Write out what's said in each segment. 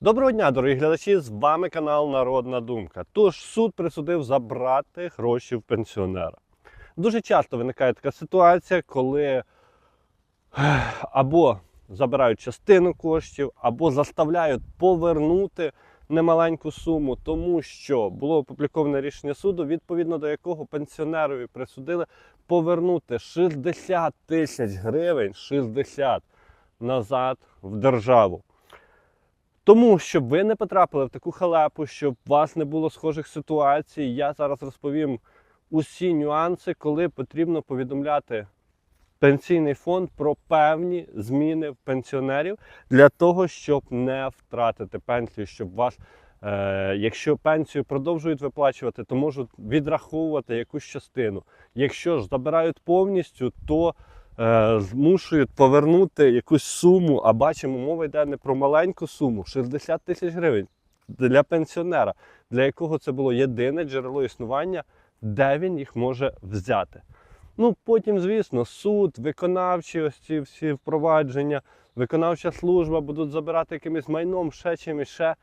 Доброго дня, дорогі глядачі! З вами канал Народна Думка. Тож суд присудив забрати гроші в пенсіонера. Дуже часто виникає така ситуація, коли або забирають частину коштів, або заставляють повернути немаленьку суму, тому що було опубліковане рішення суду, відповідно до якого пенсіонерові присудили повернути 60 тисяч гривень 60 назад в державу. Тому, щоб ви не потрапили в таку халепу, щоб у вас не було схожих ситуацій, я зараз розповім усі нюанси, коли потрібно повідомляти пенсійний фонд про певні зміни в пенсіонерів для того, щоб не втратити пенсію, щоб вас, е, якщо пенсію продовжують виплачувати, то можуть відраховувати якусь частину. Якщо ж забирають повністю, то змушують повернути якусь суму, а бачимо, мова йде не про маленьку суму 60 тисяч гривень для пенсіонера, для якого це було єдине джерело існування, де він їх може взяти. Ну, потім, звісно, суд, виконавчі ось ці всі впровадження, виконавча служба будуть забирати якимось майном, ще чимось, ще.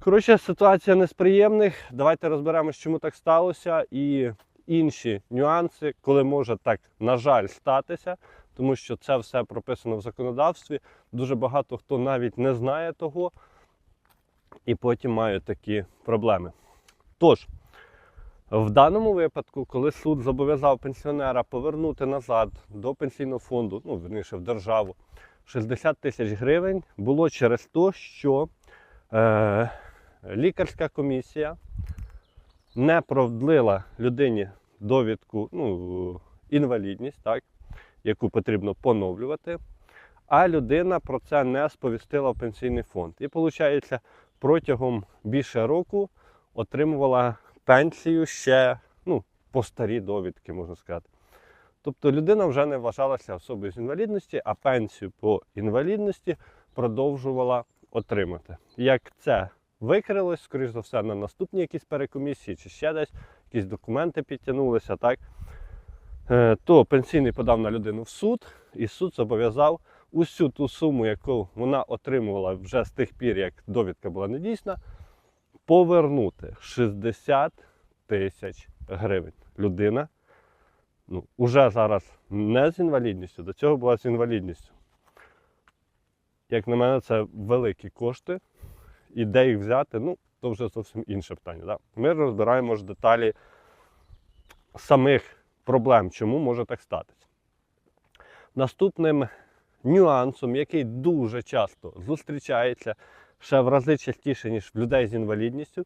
Коротше, ситуація не з приємних. Давайте розберемось, чому так сталося, і інші нюанси, коли може так, на жаль, статися, тому що це все прописано в законодавстві. Дуже багато хто навіть не знає того, і потім мають такі проблеми. Тож, в даному випадку, коли суд зобов'язав пенсіонера повернути назад до пенсійного фонду, ну, верніше в державу, 60 тисяч гривень, було через те, що е, лікарська комісія не продлила людині довідку, ну, інвалідність, так, яку потрібно поновлювати, а людина про це не сповістила в пенсійний фонд. І виходить, протягом більше року отримувала пенсію ще ну, по старій довідки, можна сказати. Тобто людина вже не вважалася особою з інвалідності, а пенсію по інвалідності продовжувала отримати. Як це викрилось, скоріш за все, на наступній якійсь перекомісії чи ще десь якісь документи підтягнулися, так? Е, то пенсійний подав на людину в суд, і суд зобов'язав усю ту суму, яку вона отримувала вже з тих пір, як довідка була недійсна, повернути 60 тисяч гривень. Людина ну, уже зараз не з інвалідністю, до цього була з інвалідністю. Як на мене, це великі кошти. І де їх взяти, ну, то вже зовсім інше питання. Да? Ми розбираємо ж деталі самих проблем, чому може так статися. Наступним нюансом, який дуже часто зустрічається, ще в рази частіше, ніж в людей з інвалідністю,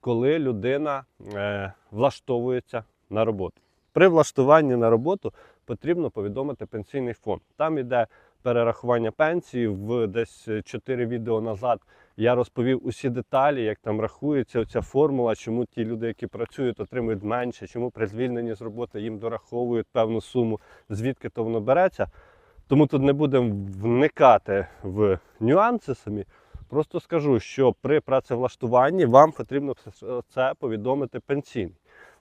коли людина е, влаштовується на роботу. При влаштуванні на роботу потрібно повідомити пенсійний фонд. Там іде перерахування пенсії в десь 4 відео назад. Я розповів усі деталі, як там рахується ця формула, чому ті люди, які працюють, отримують менше, чому при звільненні з роботи їм дораховують певну суму, звідки то воно береться. Тому тут не будемо вникати в нюанси самі. Просто скажу, що при працевлаштуванні вам потрібно це повідомити пенсійний.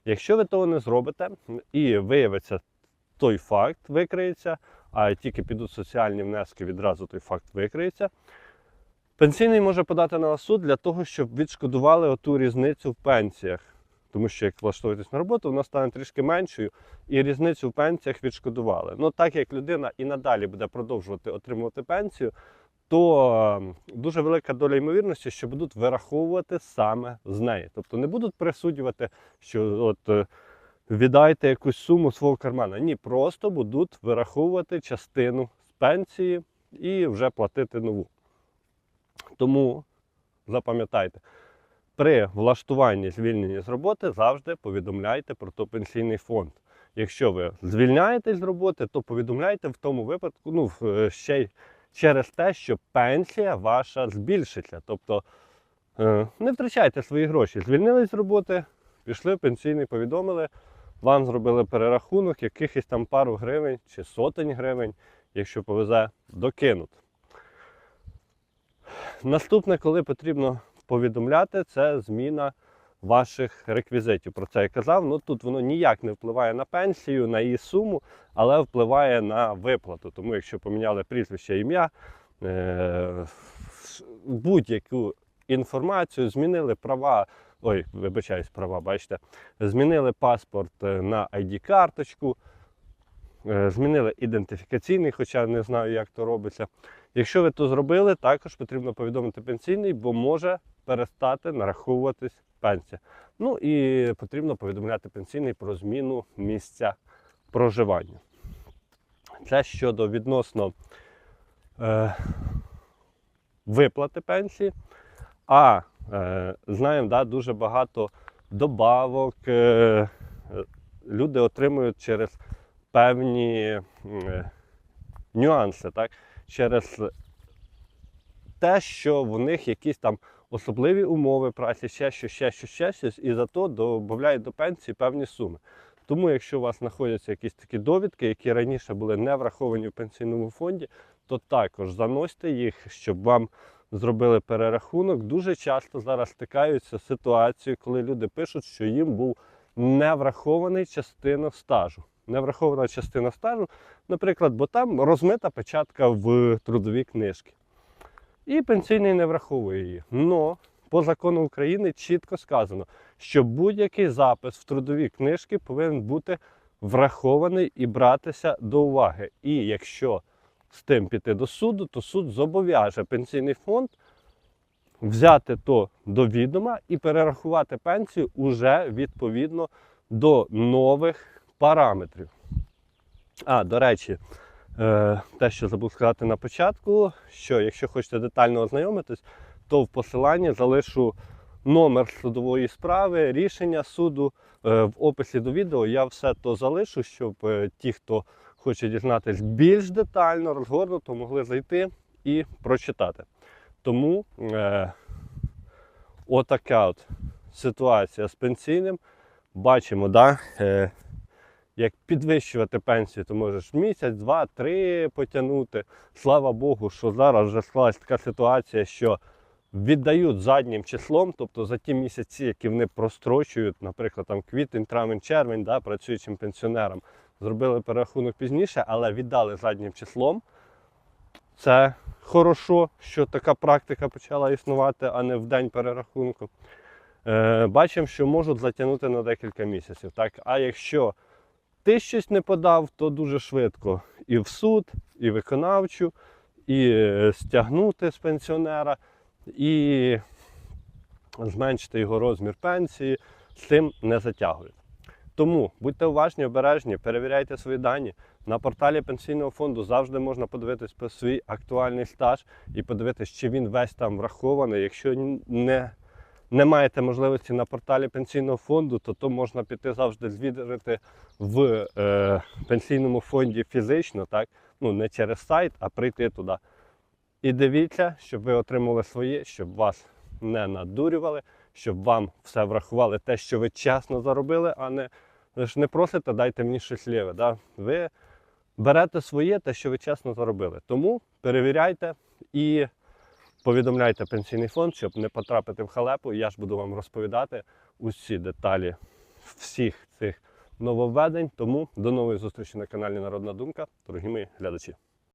Якщо ви того не зробите і виявиться той факт, викриється, а тільки підуть соціальні внески, відразу той факт викриється. Пенсійний може подати на суд для того, щоб відшкодували оту різницю в пенсіях. Тому що як влаштуєтесь на роботу, вона стане трішки меншою, і різницю в пенсіях відшкодували. Ну так як людина і надалі буде продовжувати отримувати пенсію, то е, дуже велика доля ймовірності, що будуть вираховувати саме з неї. Тобто не будуть присудювати, що от е, віддайте якусь суму свого кармана. Ні, просто будуть вираховувати частину з пенсії і вже платити нову. Тому запам'ятайте, при влаштуванні звільнення з роботи завжди повідомляйте про то пенсійний фонд. Якщо ви звільняєтесь з роботи, то повідомляйте в тому випадку, ну ще й через те, що пенсія ваша збільшиться. Тобто е, не втрачайте свої гроші. Звільнились з роботи, пішли в пенсійний, повідомили, вам зробили перерахунок, якихось там пару гривень чи сотень гривень, якщо повезе, докинуть. Наступне, коли потрібно повідомляти, це зміна ваших реквізитів. Про це я казав. Ну тут воно ніяк не впливає на пенсію, на її суму, але впливає на виплату. Тому якщо поміняли прізвище ім'я, е- будь-яку інформацію, змінили права. Ой, вибачаюсь, права, бачите, змінили паспорт е, на ID-карточку, е, змінили ідентифікаційний, хоча не знаю, як то робиться. Якщо ви то зробили, також потрібно повідомити пенсійний, бо може перестати нараховуватись пенсія. Ну і потрібно повідомляти пенсійний про зміну місця проживання. Це щодо відносно е, виплати пенсії. А знаємо, да, дуже багато добавок е, е, люди отримують через певні е, нюанси, так? через те, що в них якісь там особливі умови праці, ще щось, ще щось, ще щось, і зато додають до пенсії певні суми. Тому, якщо у вас знаходяться якісь такі довідки, які раніше були не враховані в пенсійному фонді, то також заносьте їх, щоб вам зробили перерахунок. Дуже часто зараз стикаються з ситуацією, коли люди пишуть, що їм був не врахований частина стажу. Не врахована частина стажу, наприклад, бо там розмита печатка в трудовій книжці. І пенсійний не враховує її. Но по закону України чітко сказано, що будь-який запис в трудовій книжці повинен бути врахований і братися до уваги. І якщо з тим піти до суду, то суд зобов'яже пенсійний фонд взяти то до відома і перерахувати пенсію уже відповідно до нових параметрів. А, до речі, е, те, що забув сказати на початку, що якщо хочете детально ознайомитись, то в посиланні залишу номер судової справи, рішення суду е, в описі до відео. Я все то залишу, щоб е, ті, хто хоче дізнатись більш детально, розгорнуто, могли зайти і прочитати. Тому е, отака от ситуація з пенсійним. Бачимо, да? е, як підвищувати пенсію, то можеш місяць, два, три потягнути. Слава Богу, що зараз вже склалась така ситуація, що віддають заднім числом, тобто за ті місяці, які вони прострочують, наприклад, там квітень, травень, червень, да, працюючим пенсіонерам, зробили перерахунок пізніше, але віддали заднім числом. Це хорошо, що така практика почала існувати, а не в день перерахунку. Е, бачимо, що можуть затягнути на декілька місяців. Так? А якщо ти щось не подав, то дуже швидко і в суд, і виконавчу, і е, стягнути з пенсіонера, і зменшити його розмір пенсії, з цим не затягують. Тому будьте уважні, обережні, перевіряйте свої дані. На порталі пенсійного фонду завжди можна подивитись про свій актуальний стаж і подивитись, чи він весь там врахований. Якщо не, не маєте можливості на порталі пенсійного фонду, то то можна піти завжди звірити в е, пенсійному фонді фізично, так? Ну, не через сайт, а прийти туди. І дивіться, щоб ви отримали своє, щоб вас не надурювали, щоб вам все врахували те, що ви чесно заробили, а не ви ж не просите, дайте мені щось ліве. Да? Ви берете своє, те, що ви чесно заробили. Тому перевіряйте і повідомляйте пенсійний фонд, щоб не потрапити в халепу. Я ж буду вам розповідати усі деталі всіх цих нововведень. Тому до нової зустрічі на каналі Народна Думка, дорогі мої глядачі.